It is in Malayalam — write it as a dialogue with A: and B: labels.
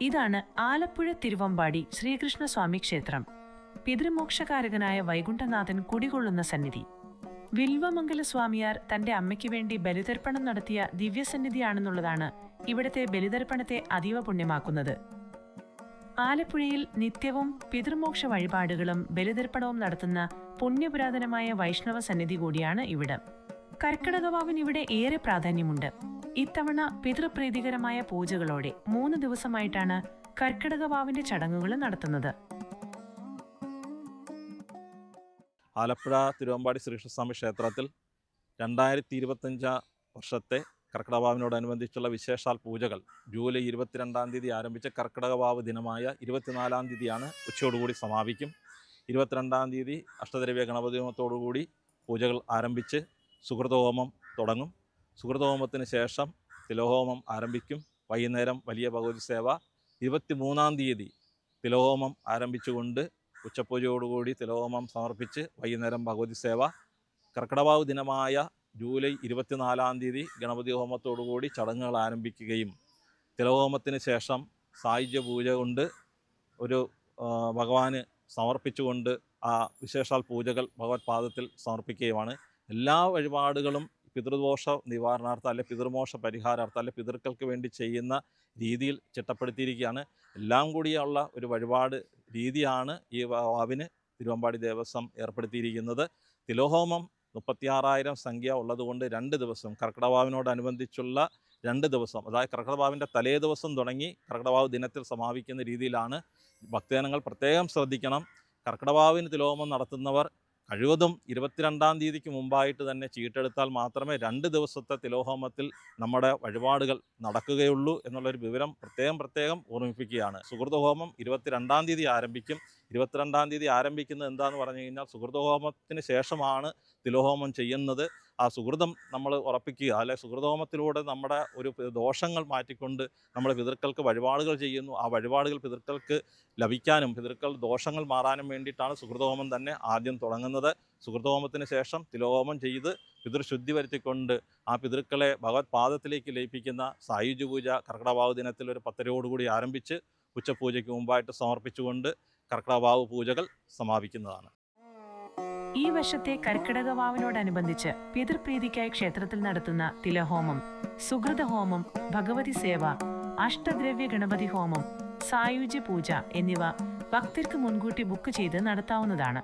A: ഇതാണ് ആലപ്പുഴ തിരുവമ്പാടി ശ്രീകൃഷ്ണസ്വാമി ക്ഷേത്രം. പിതൃമോക്ഷകാരകനായ വൈകുണ്ഠനാഥൻ കുടികൊള്ളുന്ന സന്നിധി. വിൽവമംഗല സ്വാമിയാർ തന്റെ അമ്മയ്ക്ക് വേണ്ടി ബലിതർപ്പണം നടത്തിയ ദിവ്യസന്നിധിയാണെന്നുള്ളതാണ് ഇവിടത്തെ ബലിതർപ്പണത്തെ അതീവ പുണ്യമാക്കുന്നത്. ആലപ്പുഴയിൽ നിത്യവും പിതൃമോക്ഷ വഴിപാടുകളും ബലിതർപ്പണവും നടത്തുന്ന പുണ്യപുരാതനമായ വൈഷ്ണവ സന്നിധി കൂടിയാണ് ഇവിടം. കർക്കിടകവാവിന് ഇവിടെ ഏറെ പ്രാധാന്യമുണ്ട്. ഇത്തവണ പിതൃപ്രീതികരമായ പൂജകളോടെ മൂന്ന് ദിവസമായിട്ടാണ് കർക്കിടകവാവിന്റെ ചടങ്ങുകൾ നടത്തുന്നത്.
B: ആലപ്പുഴ തിരുവമ്പാടി ശ്രീകൃഷ്ണസ്വാമി ക്ഷേത്രത്തിൽ രണ്ടായിരത്തി ഇരുപത്തഞ്ച് വർഷത്തെ കർക്കിടകവാവിനോടനുബന്ധിച്ചുള്ള വിശേഷാൽ പൂജകൾ ജൂലൈ ഇരുപത്തിരണ്ടാം തീയതി ആരംഭിച്ച കർക്കിടകവാവ് ദിനമായ ഇരുപത്തിനാലാം തീയതിയാണ് ഉച്ചയോടുകൂടി സമാപിക്കും. ഇരുപത്തിരണ്ടാം തീയതി അഷ്ടദ്രവ്യ ഗണപതിഹോമത്തോടുകൂടി പൂജകൾ ആരംഭിച്ച് സുഹൃതഹോമം തുടങ്ങും. സുഹൃതഹോമത്തിന് ശേഷം തിലോഹോമം ആരംഭിക്കും. വൈകുന്നേരം വലിയ ഭഗവതി സേവ. ഇരുപത്തി മൂന്നാം തീയതി തിലോഹോമം ആരംഭിച്ചുകൊണ്ട് ഉച്ചപൂജയോടുകൂടി തിലോഹോമം സമർപ്പിച്ച് വൈകുന്നേരം ഭഗവതി സേവ. കർക്കിടവാവ് ദിനമായ ജൂലൈ ഇരുപത്തിനാലാം തീയതി ഗണപതി ഹോമത്തോടുകൂടി ചടങ്ങുകൾ ആരംഭിക്കുകയും തിലഹോമത്തിന് ശേഷം സായുജ്യ പൂജ കൊണ്ട് ഒരു ഭഗവാന് സമർപ്പിച്ചുകൊണ്ട് ആ വിശേഷാൽ പൂജകൾ ഭഗവത് പാദത്തിൽ സമർപ്പിക്കുകയുമാണ്. എല്ലാ വഴിപാടുകളും പിതൃദോഷ നിവാരണാർത്ഥം അല്ലെ പിതൃമോഷ പരിഹാരാർത്ഥം അല്ലെ പിതൃക്കൾക്ക് വേണ്ടി ചെയ്യുന്ന രീതിയിൽ ചിട്ടപ്പെടുത്തിയിരിക്കുകയാണ്. എല്ലാം കൂടിയുള്ള ഒരു വഴിപാട് രീതിയാണ് ഈ വാവിന് തിരുവമ്പാടി ദേവസ്വം ഏർപ്പെടുത്തിയിരിക്കുന്നത്. തിലോഹോമം മുപ്പത്തിയാറായിരം സംഖ്യ ഉള്ളതുകൊണ്ട് രണ്ട് ദിവസം കർക്കിടവാവിനോടനുബന്ധിച്ചുള്ള രണ്ട് ദിവസം അതായത് കർക്കിടവാവിന്റെ തലേ ദിവസം തുടങ്ങി കർക്കിടവാവ് ദിനത്തിൽ സമാപിക്കുന്ന രീതിയിലാണ്. ഭക്തജനങ്ങൾ പ്രത്യേകം ശ്രദ്ധിക്കണം. കർക്കിടവാവിന് തിലോഹോമം നടത്തുന്നവർ കഴിവതും ഇരുപത്തിരണ്ടാം തീയതിക്ക് മുമ്പായിട്ട് തന്നെ ചീട്ടെടുത്താൽ മാത്രമേ രണ്ട് ദിവസത്തെ തിലോഹോമത്തിൽ നമ്മുടെ വഴിപാടുകൾ നടക്കുകയുള്ളൂ എന്നുള്ളൊരു വിവരം പ്രത്യേകം പ്രത്യേകം ഓർമ്മിപ്പിക്കുകയാണ്. സുഹൃത്തുഹോമം ഇരുപത്തിരണ്ടാം തീയതി ആരംഭിക്കും. ഇരുപത്തിരണ്ടാം തീയതി ആരംഭിക്കുന്നത് എന്താന്ന് പറഞ്ഞു കഴിഞ്ഞാൽ സുഹൃതഹോമത്തിന് ശേഷമാണ് തിലോഹോമം ചെയ്യുന്നത്. ആ സുഹൃതം നമ്മൾ ഉറപ്പിക്കുക അല്ലെ സുഹൃതഹോമത്തിലൂടെ നമ്മുടെ ഒരു ദോഷങ്ങൾ മാറ്റിക്കൊണ്ട് നമ്മൾ പിതൃക്കൾക്ക് വഴിപാടുകൾ ചെയ്യുന്നു. ആ വഴിപാടുകൾ പിതൃക്കൾക്ക് ലഭിക്കാനും പിതൃക്കൾ ദോഷങ്ങൾ മാറാനും വേണ്ടിയിട്ടാണ് സുഹൃതഹോമം തന്നെ ആദ്യം തുടങ്ങുന്നത്. സുഹൃതഹോമത്തിന് ശേഷം തിലോഹോമം ചെയ്ത് പിതൃശുദ്ധി വരുത്തിക്കൊണ്ട് ആ പിതൃക്കളെ ഭഗവത് പാദത്തിലേക്ക് ലയിപ്പിക്കുന്ന സായുജ പൂജ കർക്കിടവാവ് ദിനത്തിൽ ഒരു പത്തരയോടുകൂടി ആരംഭിച്ച് ഉച്ചപൂജയ്ക്ക് മുമ്പായിട്ട് സമർപ്പിച്ചുകൊണ്ട് കർക്കിടവാവ് പൂജകൾ സമാപിക്കുന്നതാണ്.
A: ഈ വർഷത്തെ കർക്കിടകവാവിനോടനുബന്ധിച്ച് പിതൃപ്രീതിക്കായി ക്ഷേത്രത്തിൽ നടത്തുന്ന തിലഹോമം സുഹൃതഹോമം ഭഗവതി സേവ അഷ്ടദ്രവ്യ ഗണപതി ഹോമം സായുജ്യ പൂജ എന്നിവ ഭക്തർക്ക് മുൻകൂട്ടി ബുക്ക് ചെയ്ത് നടത്താവുന്നതാണ്.